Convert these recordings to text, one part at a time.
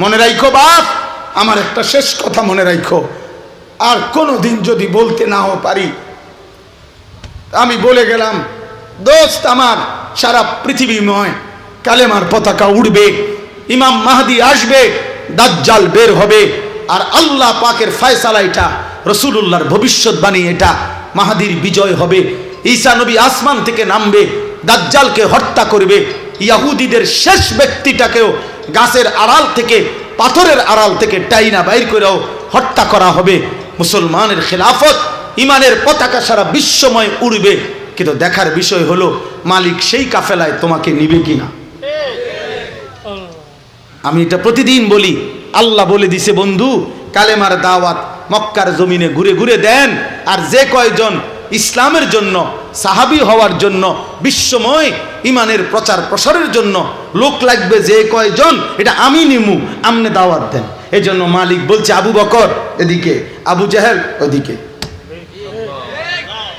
মনে রাখো বাপ, আমার একটা শেষ কথা মনে রাখো আর কোনো দিন যদি বলতে নাও পারি, আমি বলে গেলাম, দোস্ত আমার, সারা পৃথিবীময় কালেমার পতাকা উড়বে, ইমাম মাহাদি আসবে, দাজ্জাল বের হবে, আর আল্লাহ পাকের ফায়সালা এটা, রসুলুল্লাহর ভবিষ্যৎবাণী এটা, মাহাদির বিজয় হবে। ঈসা নবী আসমান থেকে নামবে, দাজ্জালকে হত্যা করবে, ইয়াহুদিদের শেষ ব্যক্তিটাকেও গাছের আড়াল থেকে, পাথরের আড়াল থেকে টাইনা বাইর করেও হত্যা করা হবে। মুসলমানের খেলাফত ইমানের পতাকা সারা বিশ্বময় উড়বে। কিন্তু দেখার বিষয় হলো, মালিক সেই কাফেলায় তোমাকে নিবে কিনা? আমি এটা প্রতিদিন বলি। আল্লাহ বলে দিছে, বন্ধু, কালেমার দাওয়াত মক্কার জমিনে ঘুরে ঘুরে দেন। আর যে কয়জন ইসলামের জন্য, সাহাবি হওয়ার জন্য, বিশ্বময় ইমানের প্রচার প্রসারের জন্য লোক লাগবে যে কয়জন, এটা আমি নিমু, আমনে দাওয়াত দেন। এই জন্য মালিক বলছে, আবু বকর, এদিকে। আবু জাহেল, ওদিকে।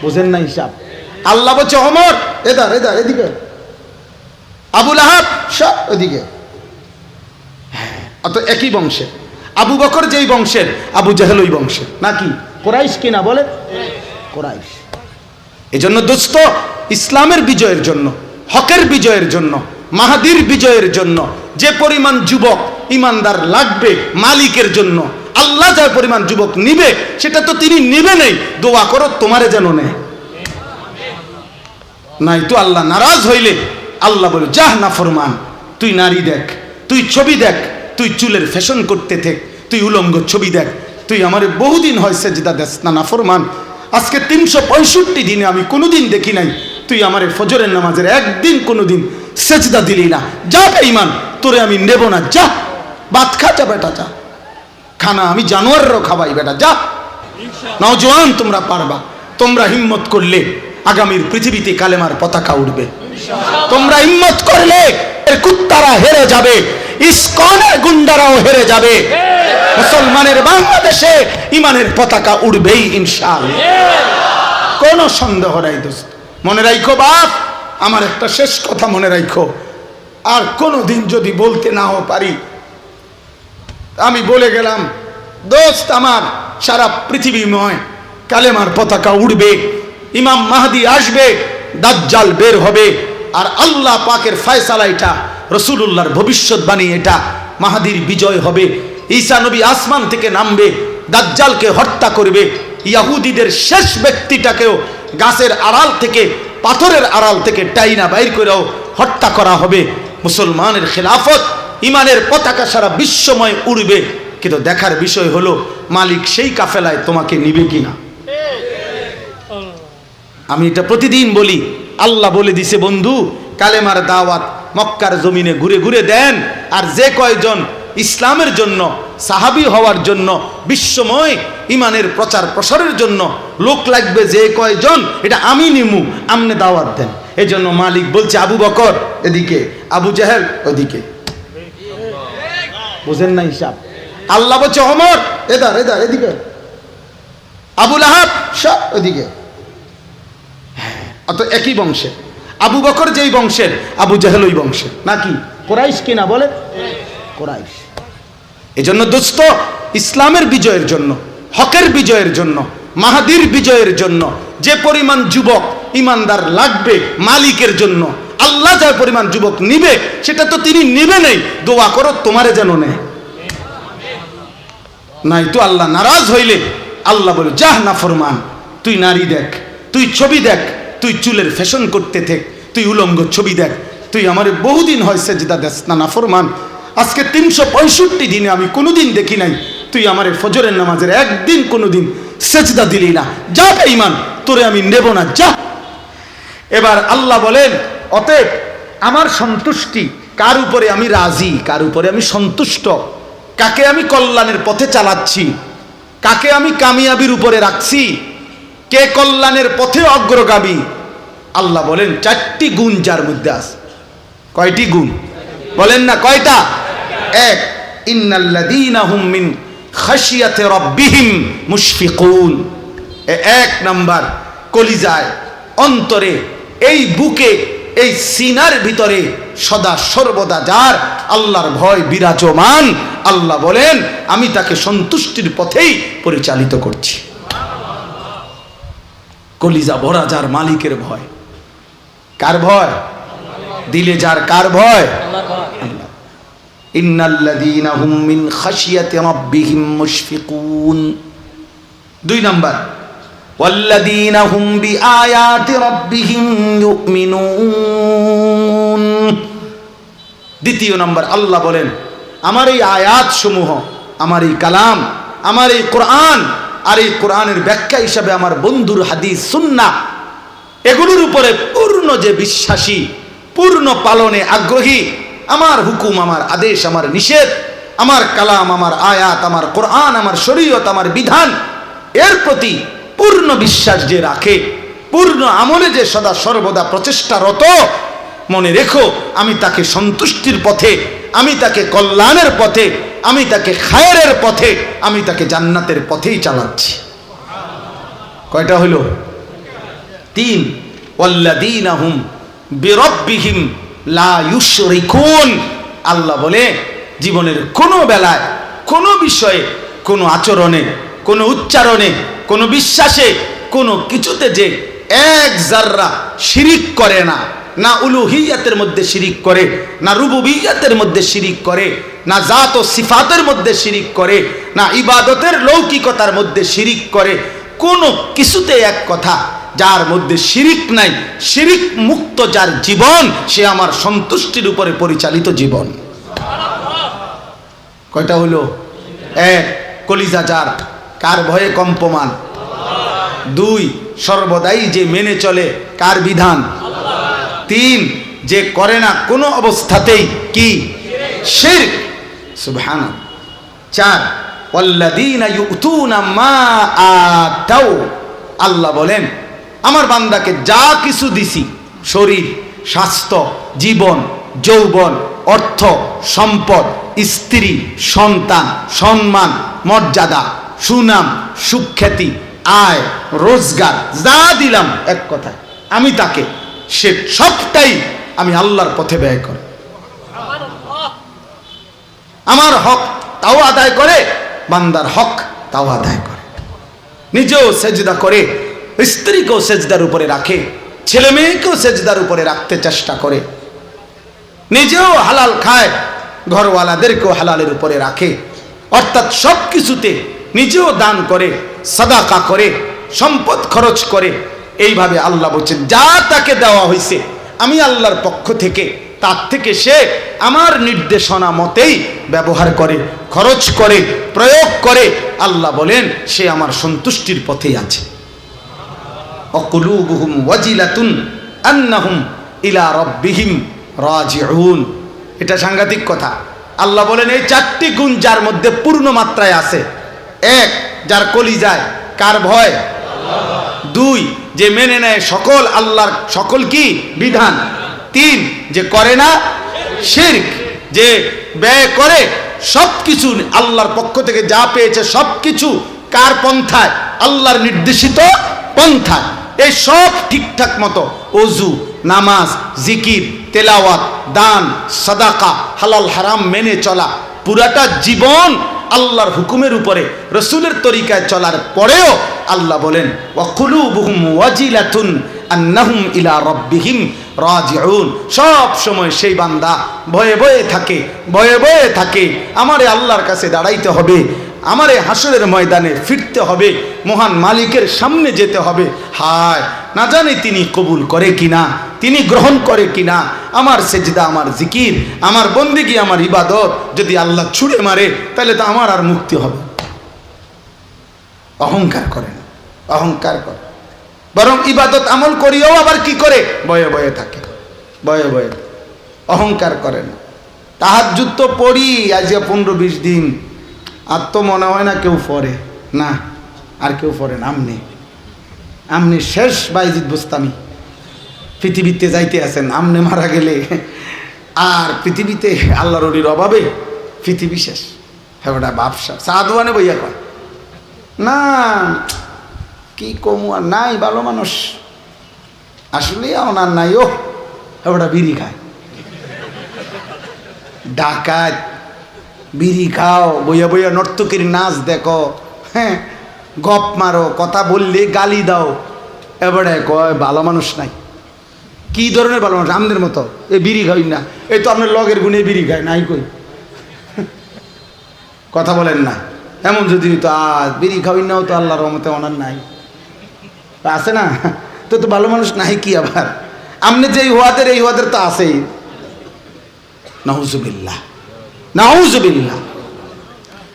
বুঝেন না হিসাব। আল্লাহ বলছে অমর এদার এদার এদিকে। আবুল আহাব সব ওদিকে। অত একই বংশের। আবু বকর যেই বংশের, আবু জাহেল ওই বংশের। নাকি? কোরাইশ কিনা বলে? কোরাইশ। এই জন্য দোস্ত, ইসলামের বিজয়ের জন্য, হকের বিজয়ের জন্য মাহাদির বিজয়ের জন্য, যে পরিমাণ যুবক ইমানদার লাগবে মালিকের জন্য, আল্লাহ যে পরিমাণ যুবক নিবে, সেটা তো তিনি নিবে নেই, দোয়া করো তোমারে যেন নেয়। নাই তো আল্লাহ নারাজ হইলে, আল্লাহ বলে, যাহ না ফরমান, তুই নারী দেখ, তুই ছবি দেখ, তুই চুলের ফ্যাশন করতে থেক তুই উলঙ্গ ছবি দেখ, তুই আমার বহুদিন হয়েছে যেটা দেশ না না ফরমান। আজকে তিনশো পঁয়ষট্টি দিনে আমি কোনোদিন দেখি নাই, তুই আমার ফজরের নামাজের একদিন কোনোদিন সেজদা দিলি না। যা ইমান তোরে আমি নেব না। যা, ভাত খা যা বেটা, যা। খানা আমি জানোয়ারও খাওয়াই বেটা, যা। নওজোয়ান তোমরা পারবা। তোমরা হিম্মত করলে আগামীর পৃথিবীতে কালেমার পতাকা উঠবে তোমরা হিম্মত করলে এর কুত্তারা হেরে যাবে, ইস্কনের গুন্ডারাও হেরে যাবে। মুসলমানের বাংলাদেশে ইমানের পতাকা উড়বেই ইনশাল কোনো সন্দেহ নাই দোস্ত। মনে রাখো বাপ আমার একটা শেষ কথা মনে রাখো আর কোনো দিন যদি বলতে নাও পারি, আমি বলে গেলাম, দোস্ত আমার, সারা পৃথিবীময় কালেমার পতাকা উড়বে, ইমাম মাহাদি আসবে, দাজ্জাল বের হবে, আর আল্লাহ পাকের ফয়সালা এটা, রসুলুল্লাহর ভবিষ্যৎবাণী এটা, মাহাদির বিজয় হবে। ঈসা নবী আসমান থেকে নামবে, দাজ্জালকে হত্যা করবে, ইয়াহুদিদের শেষ ব্যক্তিটাকেও গাছের আড়াল থেকে পাথরের আড়াল থেকে টাইনা বাইর করেও হত্যা করা হবে। মুসলমানের খেলাফত ইমানের পতাকা সারা বিশ্বময় উড়বে। কিন্তু দেখার বিষয় হলো, মালিক সেই কাফেলায় তোমাকে নিবে কিনা? আমি এটা প্রতিদিন বলি। আল্লাহ বলে দিছে, বন্ধু, কালেমার দাওয়াত মক্কার জমিনে ঘুরে ঘুরে দেন। আর যে কয়জন ইসলামের জন্য সাহাবি হওয়ার জন্য, বিশ্বময় ইমানের প্রচার প্রসারের জন্য লোক লাগবে যে কয়জন, এটা আমি নিমু, আমনে দাওয়াত দেন। এই জন্য মালিক বলছে, আবু বকর এদিকে, আবু জাহেল ওদিকে। বুঝেন না হিসাব? আল্লাহ বলছে, অমর এদার এদার এদিকে। আবুল আহাব সব ওদিকে। অত একই বংশের। আবু বকর যেই বংশের, আবু জাহেল ওই বংশের। নাকি? কোরাইশ কিনা বলে? কোরাইশ। এই জন্য দোস্ত, ইসলামের বিজয়ের জন্য, হকের বিজয়ের জন্য, মাহাদির বিজয়ের জন্য, যে পরিমাণ যুবক ইমানদার লাগবে মালিকের জন্য, আল্লাহ যার পরিমাণ যুবক নিবে, সেটা তো তিনি নিবে নেই, দোয়া করো তোমারে যেন নেয়। নাই তো আল্লাহ নারাজ হইলে, আল্লাহ বলে, যাহ না ফরমান, তুই নারী দেখ, তুই ছবি দেখ, তুই চুলের ফ্যাশন করতে থেক তুই উলঙ্গ ছবি দেখ, তুই আমার বহুদিন হয় যেটা দেশ না না ফরমান আজকে তিনশো পঁয়ষট্টি দিনে আমি কোনোদিন দেখি নাই। তুই আমার ফজরের নামাজের একদিন কোনোদিন সেজদা দিলি না। যা ইমান তোরে আমি নেব না, যা। এবার আল্লাহ বলেন, অতএব আমার সন্তুষ্টি কার উপরে আমি রাজি, কার উপরে আমি সন্তুষ্ট? কাকে আমি কল্যাণের পথে চালাচ্ছি? কাকে আমি কামিয়াবির উপরে রাখছি? কে কল্যাণের পথে অগ্রগামী? আল্লাহ বলেন, চারটি গুণ যার মধ্যে আছে। কয়টি গুণ? বলেন না, কয়টা? এক মুশফিকুন। এক নাম্বার, কলিজায়, অন্তরে, এই বুকে, এই সিনার ভিতরে সদা সর্বদা যার আল্লাহর ভয় বিরাজমান, আল্লাহ বলেন, আমি তাকে সন্তুষ্টির পথেই পরিচালিত করছি। কলিজা ভরা যার মালিকের ভয়। কার ভয়? দিলে যার কার ভয়। মুশফিকুন। দুই দ্বিতীয় নম্বর, আল্লাহ বলেন, আমার এই আয়াত সমূহ আমার এই কালাম, আমার এই কোরআন আর এই কোরআনের ব্যাখ্যা হিসাবে আমার বন্ধুর হাদিস সুন্না এগুলোর উপরে পূর্ণ যে বিশ্বাসী, পূর্ণ পালনে আগ্রহী আমার হুকুম, আমার আদেশ, আমার নিষেধ, আমার কালাম, আমার আয়াত, আমার কোরআন, আমার শরীয়ত, আমার বিধান, এর প্রতি পূর্ণ বিশ্বাস যে রাখে, পূর্ণ আমলে যে সদা সর্বদা প্রচেষ্টারত, মনে রেখো, আমি তাকে সন্তুষ্টির পথে, আমি তাকে কল্যাণের পথে, আমি তাকে খায়ের পথে, আমি তাকে জান্নাতের পথেই চালাচ্ছি। কয়টা হলো? তিন। ওয়াল্লাদিনাহুম বিরব্বিহিম লা আল্লাহ বলে, জীবনের কোনো বেলায়, কোনো বিষয়ে, কোনো আচরণে, কোনো উচ্চারণে, কোনো বিশ্বাসে, কোনো কিছুতে যে এক জাররা শিরিক করে না না উলুহিয়াতের মধ্যে শিরিক করে, না রুবুবিয়াতের মধ্যে শিরিক করে, না জাত ও সিফাতের মধ্যে শিরিক করে, না ইবাদতের লৌকিকতার মধ্যে শিরিক করে কোনো কিছুতে এক কথা, যার মধ্যে শিরিক নাই, শিরিক মুক্ত যার জীবন, সে আমার সন্তুষ্টির উপরে পরিচালিত জীবন। কয়টা হলো? এক, কলিজা যার, কার ভয়ে কম্পমান? দুই, সর্বদাই যে মেনে চলে, কার বিধান? তিন, যে করে না কোনো অবস্থাতেই কি? শিরক। সুবহান চার আল্লাহ বলেন, আমার বান্দাকে যা কিছু দিছি, শরীর, স্বাস্থ্য, জীবন, যৌবন, অর্থ, সম্পদ, স্ত্রী, সন্তান, সম্মান, মর্যাদা, সুনাম, সুখ্যাতি, আয়, রোজগার, যা দিলাম এক কথায়, আমি তাকে, সে সবটাই আমি আল্লাহর পথে ব্যয় করি। আমার হক তাও আদায় করে বান্দার হক তাও আদায় করে। নিজেও সেজদা করে, স্ত্রীকেও সেজদার উপরে রাখে, ছেলে মেয়েকেও সেজদার উপরে রাখতে চেষ্টা করে। নিজেও হালাল খায়, ঘরওয়ালাদেরকেও হালালের উপরে রাখে। অর্থাৎ সব কিছুতে নিজেও দান করে, সাদাকা করে, সম্পদ খরচ করে। এইভাবে আল্লাহ বলছেন, যা তাকে দেওয়া হয়েছে আমি আল্লাহর পক্ষ থেকে তার থেকে সে আমার নির্দেশনা মতেই ব্যবহার করে, খরচ করে, প্রয়োগ করে। আল্লাহ বলেন, সে আমার সন্তুষ্টির পথেই আছে। অকুলুবুহুম ওয়াজিলাতুন আন্নাহুম ইলা রব্বিহিম রাজিউন। এটা সাংঘাতিক কথা। আল্লাহ বলেন, এই চারটি গুণ যার মধ্যে পূর্ণ মাত্রায় আছে। এক, যার কলি যায় কার ভয়? দুই, যে মেনে নেয় সকল আল্লাহর, সকল কি? বিধান। তিন, যে করে না, শিরক, যে ব্যয় করে সব কিছু আল্লাহর পক্ষ থেকে যা পেয়েছে সব কিছু কার পন্থায়? আল্লাহর নির্দেশিত পন্থায়। এই সব ঠিকঠাক মতো অজু নামাজ, জিকির, তেলাওয়াত, দান, সাদাকা, হালাল, হারাম মেনে চলা, পুরাটা জীবন আল্লাহর হুকুমের উপরে, রসুলের তরিকায় চলার পরেও আল্লাহ বলেন ওয়াকুলুবুহুম ওয়াজিলাতুন আন্নাহুম ইলা রব্বিহিম রাজিউন। সব সময় সেই বান্দা ভয়ে ভয়ে থাকে, ভয়ে ভয়ে থাকে। আমারে আল্লাহর কাছে দাঁড়াইতে হবে, আমারে হাসরের ময়দানে ফিরতে হবে, মহান মালিকের সামনে যেতে হবে। হায়, না জানি তিনি কবুল করে কিনা, তিনি গ্রহণ করে কিনা। আমার সেজদা, আমার জিকির, আমার বন্দিগি, আমার ইবাদত যদি আল্লাহ ছুড়ে মারে, তাহলে তো আমার আর মুক্তি হবে। অহংকার করেন, অহংকার করে বরং ইবাদত আমল করিও আবার কি করে? বয়ে বয়ে থাকে। বয়ে বয়ে অহংকার করে না। তাহার যুদ্ধ পড়ি, আজ পনেরো বিশ দিন। আর তো মনে হয় না কেউ পড়ে। না, আর কেউ পড়ে না। আমনি। আমনি শেষ বাইজিৎ বুঝতামি পৃথিবীতে যাইতে আছেন, আমনে মারা গেলে। আর পৃথিবীতে আল্লাহর অলির অভাবে পৃথিবী শেষ। হ্যাঁ ওটা বাপসা। সাধুয়ানে বইয়া কয়। না কি কমু আর নাই ভালো মানুষ? আসলে ওনার নাই ও ওটা বিড়ি খায়। ডাকাত, বিড়ি খাও, বইয়া বইয়া নর্তকীর নাচ দেখো হ্যাঁ গপ মারো, কথা বললে গালি দাও। এবারে কয়, ভালো মানুষ নাই। কি ধরনের ভালো মানুষ? আমাদের মতো। এই বিড়ি খাই না। এই তো আপনার লগের গুণে বিড়ি খায়, নাই কই। কথা বলেন না। এমন যদি তো আজ বিড়ি খাওয়াই নাও তো আল্লাহর রহমতে অনার নাই। আছে না? তো তো ভালো মানুষ নাই কি আবার? আপনি যে হওয়াদের, এই হওয়াদের তো আছেই। নাহুজুবিল্লাহ নাহুজুবিল্লাহ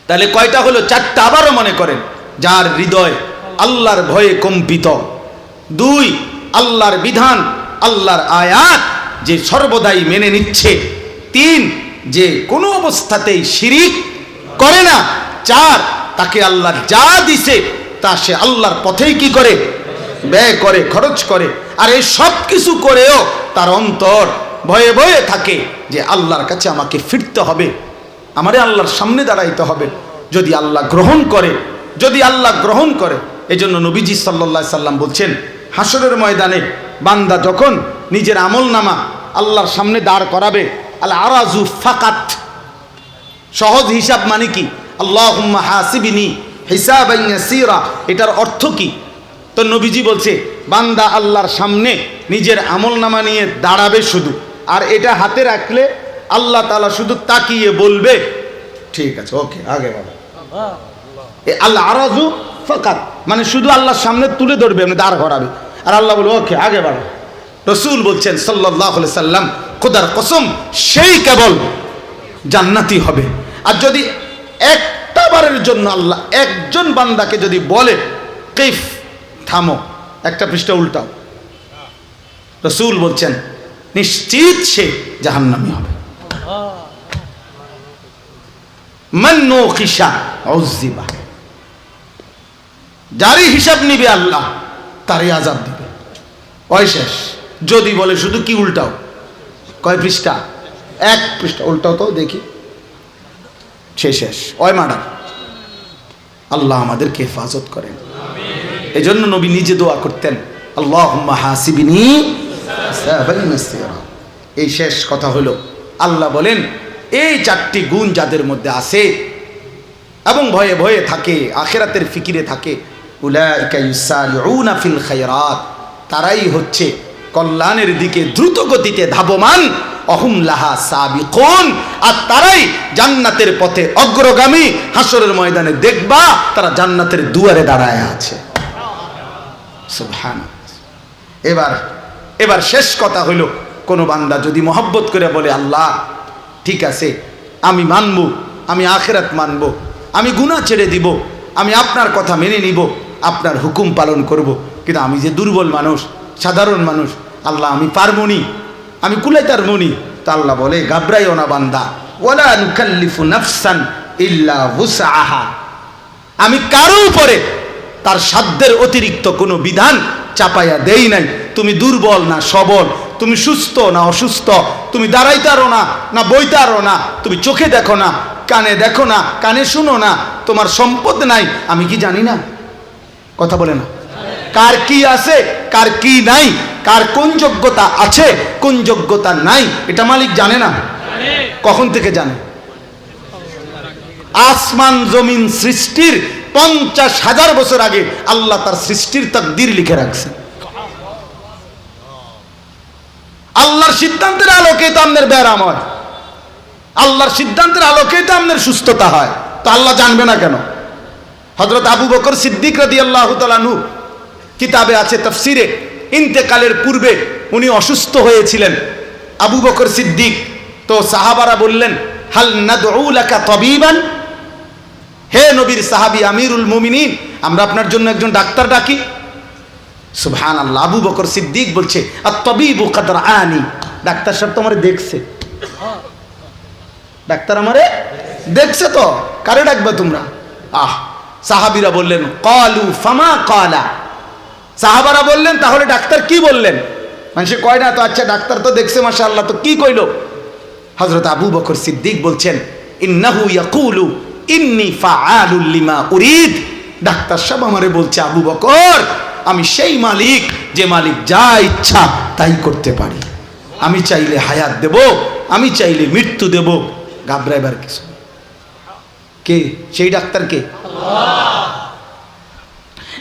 তাহলে কয়টা হলো? চারটা আবারও মনে করেন, যার হৃদয় আল্লাহর ভয়ে কম্পিত। দুই, আল্লাহর বিধান, আল্লাহর আয়াত যে সর্বদাই মেনে নিচ্ছে। তিন, যে কোনো অবস্থাতেই শিরিক করে না। চার, তাকে আল্লাহ যা দিছে, তা সে আল্লাহর পথেই কি করে? ব্যয় করে, খরচ করে, আর এই সব কিছু করেও তার অন্তর ভয়ে ভয়ে থাকে যে আল্লাহর কাছে আমাকে ফিরতে হবে, আমারে আল্লাহর সামনে দাঁড়াইতে হবে। যদি আল্লাহ গ্রহণ করে, যদি আল্লাহ গ্রহণ করে এই জন্য নবীজি সাল্লা সাল্লাম বলছেন হাসরের ময়দানে বান্দা যখন নিজের আমল নামা আল্লাহর সামনে দাঁড় করাবে আল্লাহ আরাজু ফাকাত, সহজ হিসাব মানে কি? আল্লাহ হাসিবিনী হিসাব এটার অর্থ কি? তো নবীজি বলছে, বান্দা আল্লাহর সামনে নিজের আমল নামা নিয়ে দাঁড়াবে শুধু, আর এটা হাতে রাখলে আল্লাহ তালা শুধু তাকিয়ে বলবে। ঠিক আছে, ওকে, আগে বাবা আল্লাহ আরাজু ফাকাত মানে শুধু আল্লাহর সামনে তুলে ধরবে মানে দাঁড় করাবে। আর আল্লাহ বলবে ওকে, আগে বাড়ো রসুল বলছেন সাল্লাহ সাল্লাম, খোদার কসম, সেই কেবল জান্নাতি হবে। আর যদি একটা বারের জন্য আল্লাহ একজন বান্দাকে যদি বলে, কেফ থামো, একটা পৃষ্ঠা উল্টাও। রসুল বলছেন, নিশ্চিত সে জাহান্নামি হবে। যারই হিসাব নিবে আল্লাহ, তারই আজাব দিবে। ওই শেষ। যদি বলে শুধু কি উল্টাও? কয় পৃষ্ঠা? এক পৃষ্ঠা। উল্টাও তো, দেখি। সে শেষ। ওই মার্ডার। আল্লাহ আমাদেরকে হেফাজত করেন। এই জন্য নবী নিজে দোয়া করতেন আল্লাহ হাসিবিনি এই শেষ কথা হলো, আল্লাহ বলেন, এই চারটি গুণ যাদের মধ্যে আছে এবং ভয়ে ভয়ে থাকে, আখেরাতের ফিকিরে থাকে ফিল তারাই হচ্ছে কল্যাণের দিকে দ্রুত গতিতে ধাবমান, অহুম লাহা সাবিকুন, আর তারাই জান্নাতের পথে অগ্রগামী হাসরের ময়দানে দেখবা তারা জান্নাতের দুয়ারে দাঁড়ায় আছে। সুবহান এবার এবার শেষ কথা হইল, কোনো বান্দা যদি মহব্বত করে বলে, আল্লাহ, ঠিক আছে, আমি মানব, আমি আখেরাত মানব, আমি গুণা ছেড়ে দিব, আমি আপনার কথা মেনে নিব, আপনার হুকুম পালন করব। কিন্তু আমি যে দুর্বল মানুষ, সাধারণ মানুষ, আল্লাহ, আমি পারবনি আমি কুলাইতার মনি তা আল্লাহ বলে গাবরাইও না বান্দা ওলা ইল্লা হুসাহা আমি কারও উপরে তার সাধ্যের অতিরিক্ত কোনো বিধান চাপাইয়া দেই নাই। তুমি দুর্বল না সবল তুমি সুস্থ না অসুস্থ তুমি দাঁড়াইতারো না না বইতারো না তুমি চোখে দেখো না কানে দেখো না কানে শুনো না তোমার সম্পদ নাই আমি কি জানি না? কথা বলে না। কার কি আছে কার কি নাই কার কোন যোগ্যতা আছে কোন যোগ্যতা নাই এটা মালিক জানে না। কখন থেকে জানে? আসমান জমিন সৃষ্টির পঞ্চাশ হাজার বছর আগে আল্লাহ তার সৃষ্টির তাকদির লিখে রাখছে। আল্লাহর সিদ্ধান্তের আলোকে তো আপনার ব্যারাম হয়। আল্লাহর সিদ্ধান্তের আলোকে তো আপনার সুস্থতা হয়। তো আল্লাহ জানবে না কেন? হজরত আবু বকর সিদ্দিক রদি আল্লাহ তালু কিতাবে আছে তফসিরে, ইন্তেকালের পূর্বে উনি অসুস্থ হয়েছিলেন। আবু বকর সিদ্দিক তো সাহাবারা বললেন, হাল নাদউলাকা তবিবান হে নবীর সাহাবি আমিরুল মুমিনিন, আমরা আপনার জন্য একজন ডাক্তার ডাকি। সুবহান আল্লাহ আবু বকর সিদ্দিক বলছে আর তবিবু কাদর আনি ডাক্তার সাহেব তো আমারে দেখছে। ডাক্তার আমারে দেখছে তো, কারে ডাকবে তোমরা? আহ, সাহাবিরা বললেন, কলু ফামা কলা। সাহাবারা বললেন, তাহলে ডাক্তার কি বললেন? মানুষে কয় না, তো আচ্ছা ডাক্তার তো দেখছে মাসা আল্লাহ তো কি কইল? হজরত আবু বকর সিদ্দিক বলছেন, ইন্নাহু ইয়াকুলু ইন্নি ফাআলুল উরিদ। ডাক্তার সাহেব আমারে বলছে, আবু বকর, আমি সেই মালিক, যে মালিক যা ইচ্ছা তাই করতে পারি। আমি চাইলে হায়াত দেব, আমি চাইলে মৃত্যু দেব। ঘাবড়াইবার কিছু কে? সেই ডাক্তার কে?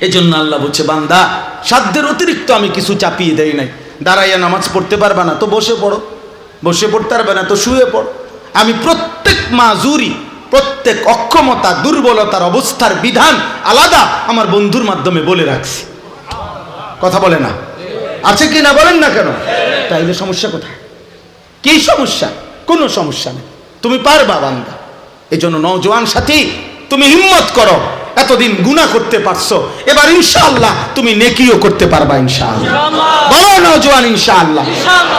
এজন্য আল্লাহ বলছে, বান্দা, সাধ্যের অতিরিক্ত আমি কিছু চাপিয়ে দেই নাই। দাঁড়াইয়া নামাজ পড়তে পারবে না, তো বসে পড়ো। বসে পড়তে পারবে না, তো শুয়ে পড়ো। আমি প্রত্যেক মাজুরি প্রত্যেক অক্ষমতা দুর্বলতার অবস্থার বিধান আলাদা আমার বন্ধুর মাধ্যমে বলে রাখছি। কথা বলে না। আছে কি না বলেন না কেন? তাইলে সমস্যা কোথায়? কি সমস্যা? কোনো সমস্যা নেই। তুমি পারবা বান্দা। এই জন্য নওজোয়ান সাথী তুমি হিম্মত করো। এতদিন গুনাহ করতে পারছ। এবার ইনশাআল্লাহ তুমি নেকিও করতে পারবা ইনশাআল্লাহ। বলো নওজোয়ান ইনশাআল্লাহ।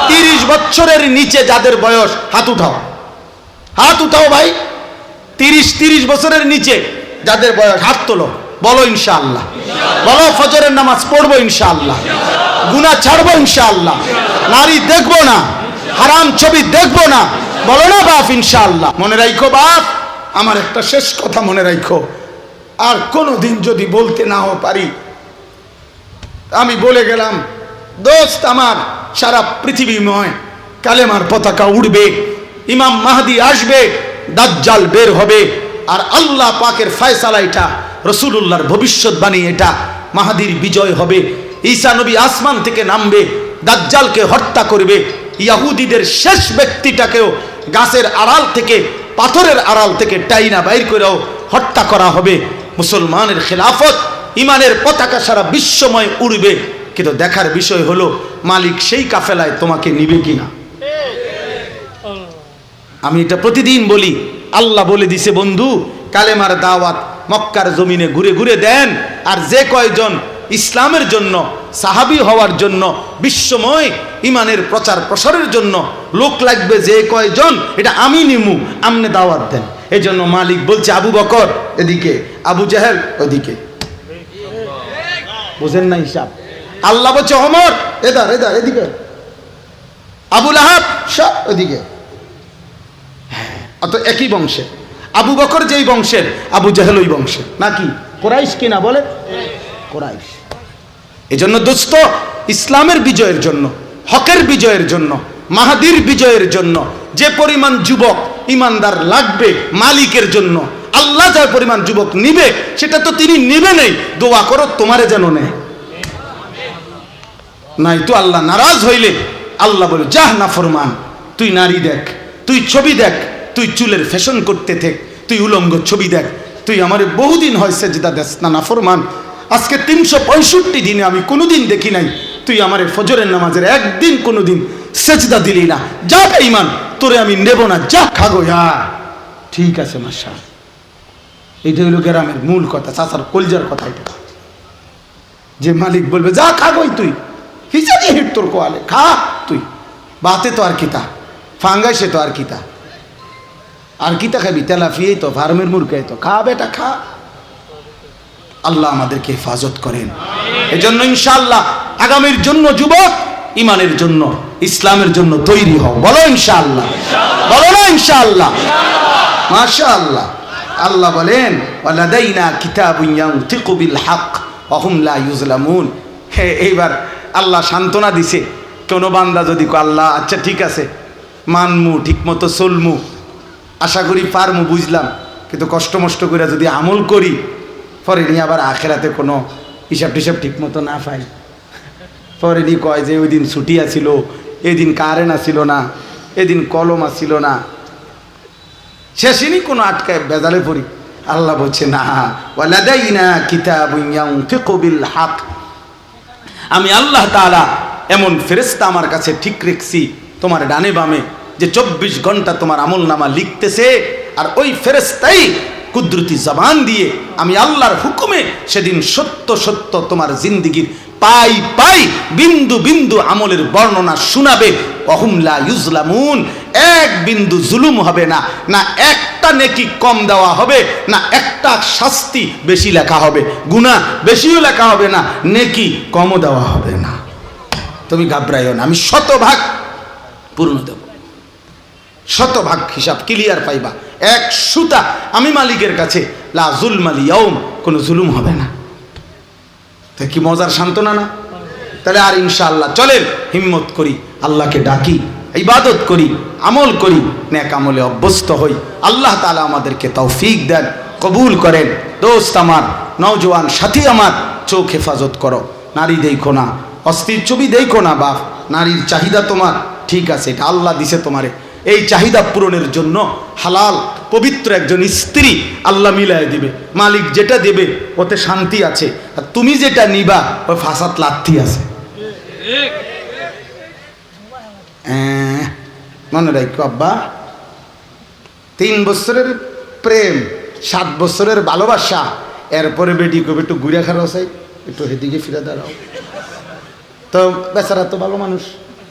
তিরিশ বছরের নিচে যাদের বয়স হাত উঠাও। হাত উঠাও ভাই। তিরিশ তিরিশ বছরের নিচে যাদের বয়স। হাত তোলো। বলো ইনশাআল্লাহ। বলো ফজরের নামাজ পড়ব ইনশাআল্লাহ। গুনা ছাড়বো ইনশাআল্লাহ। নারী দেখব না হারাম ছবি দেখব না। বলো না বাপ ইনশাআল্লাহ। মনে রাখো বাপ আমার একটা শেষ কথা মনে রাখো আর কোনো দিন যদি বলতে নাও পারি আমি বলে গেলাম দোস্ত আমার সারা পৃথিবীময় কালেমার পতাকা উড়বে ইমাম মাহাদি আসবে দাজ্জাল বের হবে। আর আল্লাহ পাকের ফয়সালা এটা, রসুলুল্লাহর ভবিষ্যৎবাণী এটা, মাহাদির বিজয় হবে। ঈসা নবী আসমান থেকে নামবে, দাজ্জালকে হত্যা করবে। ইয়াহুদিদের শেষ ব্যক্তিটাকেও গাছের আড়াল থেকে, পাথরের আড়াল থেকে টাইনা বাইর করেও হত্যা করা হবে। মুসলমানের খেলাফত ইমানের পতাকা সারা বিশ্বময় উড়বে। কিন্তু দেখার বিষয় হলো, মালিক সেই কাফেলায় তোমাকে নিবে কিনা? আমি এটা প্রতিদিন বলি। আল্লাহ বলে দিছে, বন্ধু, কালেমার দাওয়াত মক্কার জমিনে ঘুরে ঘুরে দেন, আর যে কয়জন ইসলামের জন্য, সাহাবি হওয়ার জন্য, বিশ্বময় ইমানের প্রচার প্রসারের জন্য লোক লাগবে যে কয়জন, এটা আমি নিমু, আমনে দাওয়াত দেন। এই জন্য মালিক বলছে, আবু বকর, এদিকে, আবু জাহেল, ওদিকে। বুঝেন না হিসাব। আল্লাহ বলছে, অমর এদার এদার এদিকে। আবুল আহাব সব ওদিকে। অত একই বংশের। আবু বকর যেই বংশের, আবু জাহেল ওই বংশের। নাকি কোরাইশ কিনা বলে? কোরাইশ। এই জন্য দোস্ত ইসলামের বিজয়ের জন্য, হকের বিজয়ের জন্য, মাহাদির বিজয়ের জন্য, যে পরিমাণ যুবক ইমানদার লাগবে মালিকের জন্য, আল্লাহ যার পরিমাণ যুবক নিবে, সেটা তো তিনি নিবে নেই। দোয়া করো, তোমারে যেন নেয়। নাই তো আল্লাহ নারাজ হইলে, আল্লাহ বলে, যাহ না ফরমান, তুই নারী দেখ, তুই ছবি দেখ তুই চুলের ফ্যাশন করতে থেক তুই উলঙ্গ ছবি দেখ, তুই আমার বহুদিন হয় সেজদা দেশ না ফরমান আজকে তিনশো পঁয়ষট্টি দিনে আমি কোনোদিন দেখি নাই, তুই আমার ফজরের নামাজের একদিন কোনোদিন সেজদা দিলি না। যা ইমান, তোরে আমি নেব না, যা খাগো, যা। ঠিক আছে মাসা এইটা হইল গ্রামের মূল কথা, চাচার কলজার কথা এটা। যে মালিক বলবে, যা খাগোই তুই হিসাবে হিট তোর কোয়ালে, খা তুই। বাতে তো আর কিতা ফাঙ্গাইসে তো আর কিতা আর কিতা খাবি তেলাফিয়েই তো, ফার্মের মুরগাই তো। খা বেটা, খা। আল্লাহ আমাদেরকে হেফাজত করেন। এজন্য ইনশাআল্লাহ আগামীর জন্য যুবক ইমানের জন্য, ইসলামের জন্য তৈরি হও। বলো ইনশাআল্লাহ। বলো না ইনশাআল্লাহ। মাশাআল্লাহ। আল্লাহ আল্লাহ বলেন, ওয়ালাদাইনা কিতাবুন ইয়ানতিকু হক ওয়া লা ইউজলামুন। হে, এইবার আল্লাহ সান্ত্বনা দিছে। কোনো বান্দা যদি আল্লাহ আচ্ছা ঠিক আছে, মানমু, ঠিকমতো চলমু। আশা করি পারমু, বুঝলাম। কিন্তু কষ্ট মষ্ট করে যদি আমল করি, পরে নিয়ে আবার আখেরাতে কোনো হিসাব টিসাব ঠিক মতো না পাই। পরে নি কয় যে, ওই দিন ছুটি আছিল এদিন কারেন্ট আসিল না এদিন কলম আসিল না। শেষিনি কোনো আটকায় বেজালে পড়ি। আল্লাহ বলছে, না, ওয়ালাদাইনা কিতাবুন আমি আল্লাহ তাআলা এমন ফেরেশতা আমার কাছে ঠিক রেখছি, তোমার ডানে বামে। যে চব্বিশ ঘণ্টা তোমার আমল নামা লিখতেছে, আর ওই ফেরেস্তাই কুদরতি জবান দিয়ে আমি আল্লাহর হুকুমে সেদিন সত্য সত্য তোমার জিন্দিগির পাই পাই বিন্দু বিন্দু আমলের বর্ণনা শোনাবে। অহুমলা ইউজলামুন, এক বিন্দু জুলুম হবে না না একটা নেকি কম দেওয়া হবে, না একটা শাস্তি বেশি লেখা হবে গুণা বেশিও লেখা হবে না, নেকি কমও দেওয়া হবে না। তুমি ঘাবড়াইও না, আমি শতভাগ পূর্ণ দেব। শতভাগ হিসাব ক্লিয়ার পাইবা। এক সুতা আমি মালিকের কাছে, লা জুলমালি ইয়ৌম কোনো জুলুম হবে না। তা কি মজার সান্ত্বনা না? তাহলে আর ইনশাআল্লাহ চলেন, হিম্মত করি, আল্লাহকে ডাকি, ইবাদত করি, আমল করি, নেক আমলে অভ্যস্ত হই। আল্লাহ তালা আমাদেরকে তৌফিক দেন, কবুল করেন। দোস্ত আমার, নওজোয়ান সাথী আমার, চোখ হেফাজত করো। নারী দেখো না, অস্থির ছবি দেখো না বাপ, নারীর চাহিদা তোমার, ঠিক আছে, এটা আল্লাহ দিছে তোমারে। এই চাহিদা পূরণের জন্য হালাল পবিত্র একজন স্ত্রী আল্লাহ মিলায় দিবে। মালিক যেটা দেবে ওতে শান্তি আছে। আর তুমি যেটা নিবা ওই ফাঁসাত লাথি আছে। আহ, মনে রাখো আব্বা তিন বছরের প্রেম সাত বছরের ভালোবাসা এরপরে বেটি কবে একটু ঘুরে খারাপ চাই একটু হেদিকে ফিরে দাঁড়াও। তো বেচারা তো ভালো মানুষ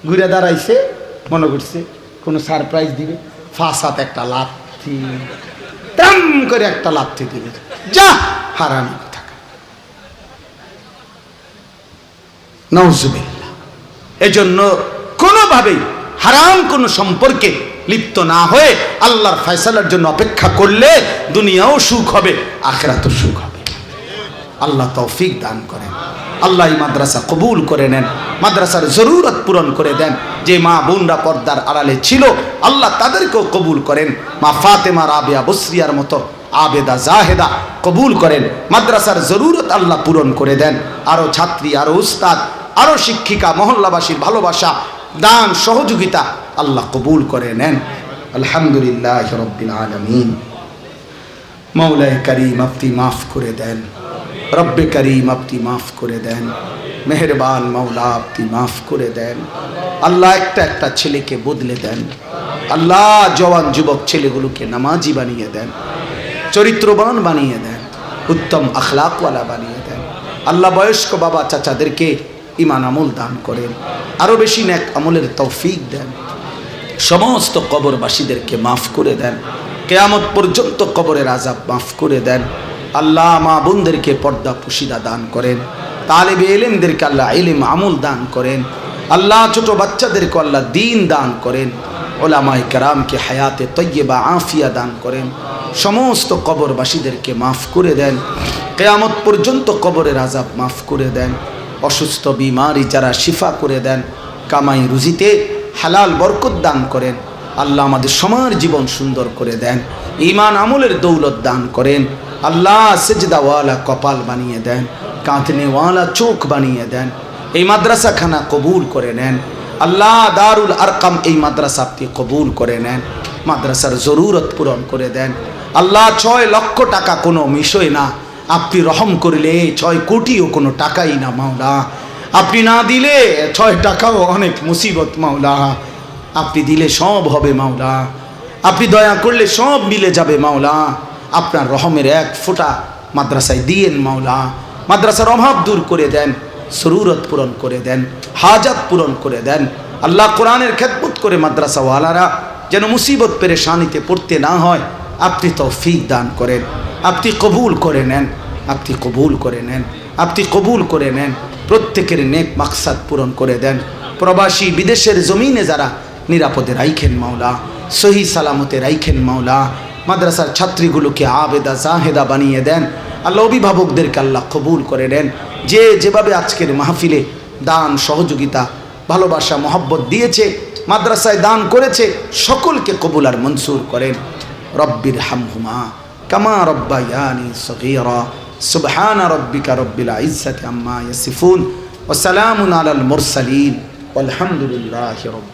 ঘুরে দাঁড়াইছে মনে করছে। কোনো সারপ্রাইজ দিবে। ফাঁসাত একটা লাথি তাম করে একটা লাথি দিবে। যা, হারামি থাকা এজন্য কোনোভাবেই হারাম কোনো সম্পর্কে লিপ্ত না হয়ে আল্লাহর ফয়সালার জন্য অপেক্ষা করলে দুনিয়াও সুখ হবে, আখেরাতও সুখ হবে। আল্লাহ তৌফিক দান করেন। আল্লাহ মাদ্রাসা কবুল করে নেন। মাদ্রাসার জরুরত পূরণ করে দেন। যে মা বোনরা পর্দার আড়ালে ছিল, আল্লাহ তাদেরকেও কবুল করেন। মা ফাতেমা, রাবেয়া, বসরিয়ার মতো আবেদা, জাহেদা কবুল করেন। মাদ্রাসার জরুরত আল্লাহ পূরণ করে দেন। আরও ছাত্রী আরও উস্তাদ আরও শিক্ষিকা, মহল্লাবাসীর ভালোবাসা, দান, সহযোগিতা আল্লাহ কবুল করে নেন। আলহামদুলিল্লাহ রব্বিল আলমিন। মৌলায় করিম আপনি মাফ করে দেন। রব্বে করিম আপনি মাফ করে দেন। মেহরবান মৌলা আপনি মাফ করে দেন। আল্লাহ একটা একটা ছেলেকে বদলে দেন। আল্লাহ জওয়ান যুবক ছেলেগুলোকে নামাজি বানিয়ে দেন। চরিত্রবান বানিয়ে দেন। উত্তম আখলাকওয়ালা বানিয়ে দেন। আল্লাহ বয়স্ক বাবা চাচাদেরকে ইমান আমল দান করেন। আরও বেশি ন্যাক আমলের তৌফিক দেন। সমস্ত কবরবাসীদেরকে মাফ করে দেন। কেয়ামত পর্যন্ত কবরের আজাব মাফ করে দেন। আল্লাহ মা বোনদেরকে পর্দা পুশিদা দান করেন। তালেবে এলেমদেরকে আল্লাহ এলিম আমল দান করেন। আল্লাহ ছোট বাচ্চাদেরকে আল্লাহ দিন দান করেন। ওলামাই কারামকে হায়াতে তৈয়বা, আফিয়া দান করেন। সমস্ত কবরবাসীদেরকে মাফ করে দেন। কেয়ামত পর্যন্ত কবরের আজাব মাফ করে দেন। অসুস্থ, বিমারি যারা শিফা করে দেন, কামাই রুজিতে হালাল বরকত দান করেন। আল্লাহ আমাদের সমার জীবন সুন্দর করে দেন। ইমান আমলের দৌলত দান করেন। আল্লাহ সেজদাওয়ালা কপাল বানিয়ে দেন। কাঁথনেওয়ালা চোখ বানিয়ে দেন। এই মাদ্রাসাখানা কবুল করে নেন। আল্লাহ দারুল আরকাম এই মাদ্রাসা আপনি কবুল করে নেন। মাদ্রাসার জরুরত পূরণ করে দেন। আল্লাহ ছয় লক্ষ টাকা কোনো বিষয় না। আপনি রহম করলে ছয় কোটিও কোনো টাকাই না, মাওলা। আপনি না দিলে ছয় টাকাও অনেক মুসিবত, মাওলা। আপনি দিলে সব হবে, মাওলা। আপনি দয়া করলে সব মিলে যাবে, মাওলা। আপনার রহমের এক ফোঁটা মাদ্রাসায় দিয়েন, মাওলা। মাদ্রাসার অভাব দূর করে দেন, সরুরত পূরণ করে দেন, হাজাত পূরণ করে দেন। আল্লাহ কোরআনের খেদমত করে মাদ্রাসাওয়ালারা যেন মুসিবত পেরেশানিতে পড়তে না হয়, আপনি তৌফিক দান করেন, আপনি কবুল করে নেন, আপনি কবুল করে নেন, আপনি কবুল করে নেন, প্রত্যেকের নেক মাকসাদ পূরণ করে দেন। প্রবাসী বিদেশের জমিনে যারা নিরাপদে রাইখেন মাওলা, সহি সালামতে রাইখেন মাওলা, মাদ্রাসার ছাত্রীগুলোকে আবেদা জাহেদা বানিয়ে দেন আল্লাহ অভিভাবকদেরকে আল্লাহ কবুল করে নেন। যে যেভাবে আজকের মাহফিলে দান, সহযোগিতা, ভালোবাসা, মহব্বত দিয়েছে, মাদ্রাসায় দান করেছে, সকলকে কবুল আর মনসুর করেন। রব্বির হামহুমা কামা রব্বায়ানি সগীরা। সুবহান রব্বিকা রব্বিল ইজ্জাতি আম্মা ইয়াসিফুন। ওয়া সালামুন আলাল মুরসালিন। ওয়ালহামদুলিল্লাহি রব্বিল